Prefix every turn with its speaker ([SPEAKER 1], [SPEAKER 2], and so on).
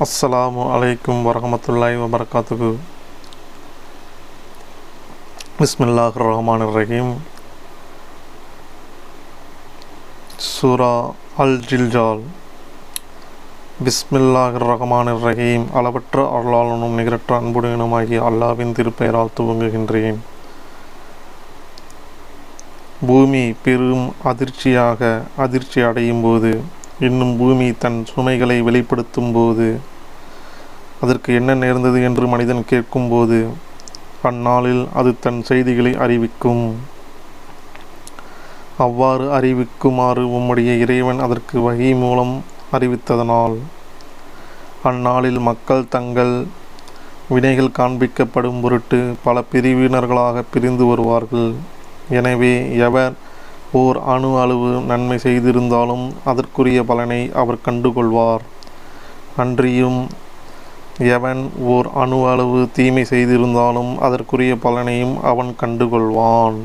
[SPEAKER 1] அஸ்ஸலாமு அலைக்கும் வரஹமத்துல்லாஹி வபரகாத்துகு பிஸ்மில்லாஹ் ரஹ்மான் ரஹீம் சூரா அல் ஜில்ஜால் பிஸ்மில்லாஹ் ரஹ்மான் ரஹீம் அளவற்ற அருளாளனும் நிகரற்ற அன்புடையனுமாகிய அல்லாவின் திருப்பெயரால் துவங்குகின்றேன். பூமி பெரும் அதிர்ச்சியாக அதிர்ச்சி அடையும் போது இன்னும் பூமி தன் சுமைகளை வெளிப்படுத்தும் போது அதற்கு என்ன நேர்ந்தது என்று மனிதன் கேட்கும்போது அந்நாளில் அது தன் செய்திகளை அறிவிக்கும். அவ்வாறு அறிவிக்குமாறு உம்முடைய இறைவன் அதற்கு வகை மூலம் அறிவித்ததனால் அந்நாளில் மக்கள் தங்கள் வினைகள் காண்பிக்கப்படும் பொருட்டு பல பிரிவினர்களாக பிரிந்து வருவார்கள். எனவே எவர் ஓர் அணு அளவு நன்மை செய்திருந்தாலும் அதற்குரிய பலனை அவர் கண்டுகொள்வார். அன்றியும் எவன் ஓர் அணு அளவு தீமை செய்திருந்தாலும் அதற்குரிய பலனையும் அவன் கண்டுகொள்வான்.